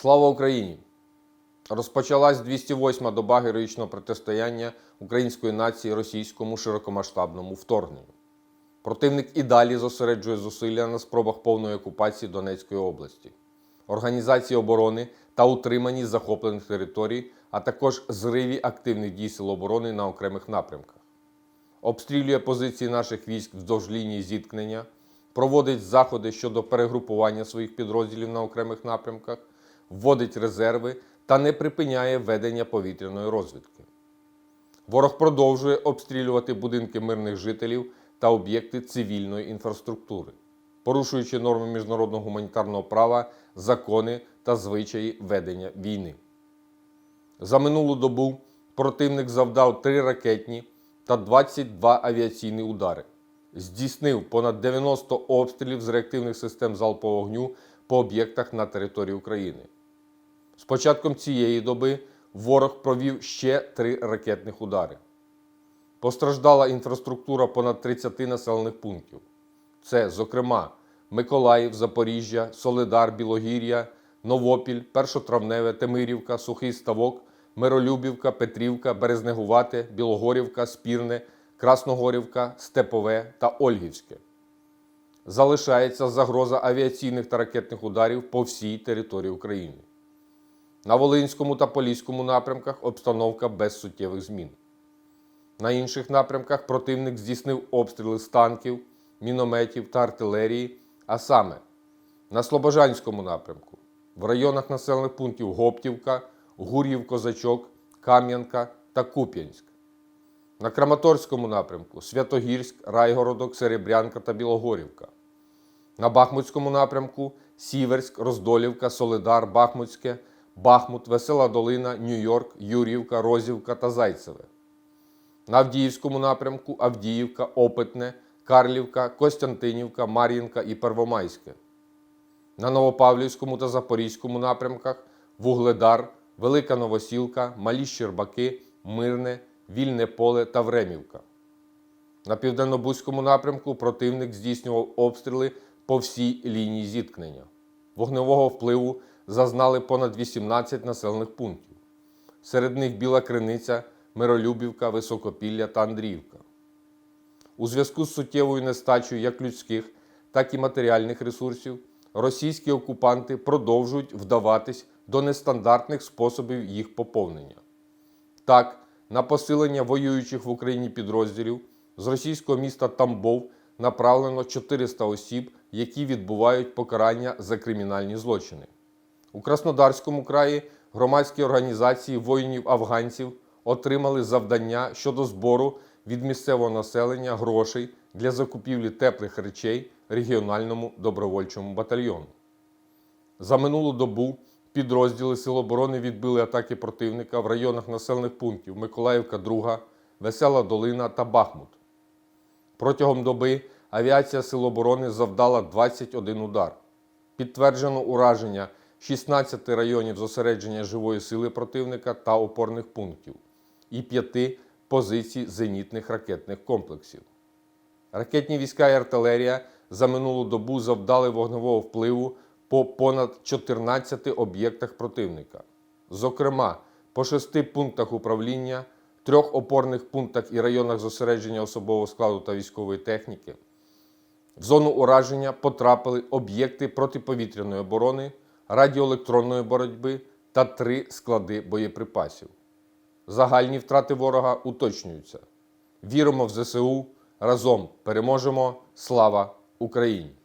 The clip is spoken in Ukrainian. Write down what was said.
Слава Україні! Розпочалась 208-ма доба героїчного протистояння української нації російському широкомасштабному вторгненню. Противник і далі зосереджує зусилля на спробах повної окупації Донецької області, організації оборони та утриманні захоплених територій, а також зриві активних дій сил оборони на окремих напрямках. Обстрілює позиції наших військ вздовж лінії зіткнення, проводить заходи щодо перегрупування своїх підрозділів на окремих напрямках, вводить резерви та не припиняє ведення повітряної розвідки. Ворог продовжує обстрілювати будинки мирних жителів та об'єкти цивільної інфраструктури, порушуючи норми міжнародного гуманітарного права, закони та звичаї ведення війни. За минулу добу противник завдав 3 ракетні та 22 авіаційні удари, здійснив понад 90 обстрілів з реактивних систем залпового вогню по об'єктах на території України. З початком цієї доби ворог провів ще три ракетних удари. Постраждала інфраструктура понад 30 населених пунктів. Це, зокрема, Миколаїв, Запоріжжя, Солидар, Білогір'я, Новопіль, Першотравневе, Темирівка, Сухий Ставок, Миролюбівка, Петрівка, Березнегувате, Білогорівка, Спірне, Красногорівка, Степове та Ольгівське. Залишається загроза авіаційних та ракетних ударів по всій території України. На Волинському та Поліському напрямках обстановка без суттєвих змін. На інших напрямках противник здійснив обстріли з танків, мінометів та артилерії, а саме на Слобожанському напрямку, в районах населених пунктів Гоптівка, Гур'їв, Козачок, Кам'янка та Куп'янськ. На Краматорському напрямку Святогірськ, Райгородок, Серебрянка та Білогорівка. На Бахмутському напрямку Сіверськ, Роздолівка, Солидар, Бахмутське, Бахмут, Весела Долина, Нью-Йорк, Юрівка, Розівка та Зайцеве. На Авдіївському напрямку Авдіївка, Опитне, Карлівка, Костянтинівка, Мар'їнка і Первомайське. На Новопавлівському та Запорізькому напрямках Вугледар, Велика Новосілка, Малі Щербаки, Мирне, Вільне Поле та Времівка. На південно-бузькому напрямку противник здійснював обстріли по всій лінії зіткнення. Вогневого впливу зазнали понад 18 населених пунктів. Серед них Біла Криниця, Миролюбівка, Високопілля та Андріївка. У зв'язку з суттєвою нестачею як людських, так і матеріальних ресурсів, російські окупанти продовжують вдаватись до нестандартних способів їх поповнення. Так, на посилення воюючих в Україні підрозділів з російського міста Тамбов направлено 400 осіб, які відбувають покарання за кримінальні злочини. У Краснодарському краї громадські організації воїнів-афганців отримали завдання щодо збору від місцевого населення грошей для закупівлі теплих речей регіональному добровольчому батальйону. За минулу добу підрозділи Сил оборони відбили атаки противника в районах населених пунктів Миколаївка, 2, Весела Долина та Бахмут. Протягом доби авіація Сил оборони завдала 21 удар. Підтверджено ураження 16 районів зосередження живої сили противника та опорних пунктів і 5 позицій зенітних ракетних комплексів. Ракетні війська і артилерія за минулу добу завдали вогневого впливу по понад 14 об'єктах противника, зокрема по 6 пунктах управління, трьох опорних пунктах і районах зосередження особового складу та військової техніки. В зону ураження потрапили об'єкти протиповітряної оборони, радіоелектронної боротьби та три склади боєприпасів. Загальні втрати ворога уточнюються. Віримо в ЗСУ. Разом переможемо. Слава Україні!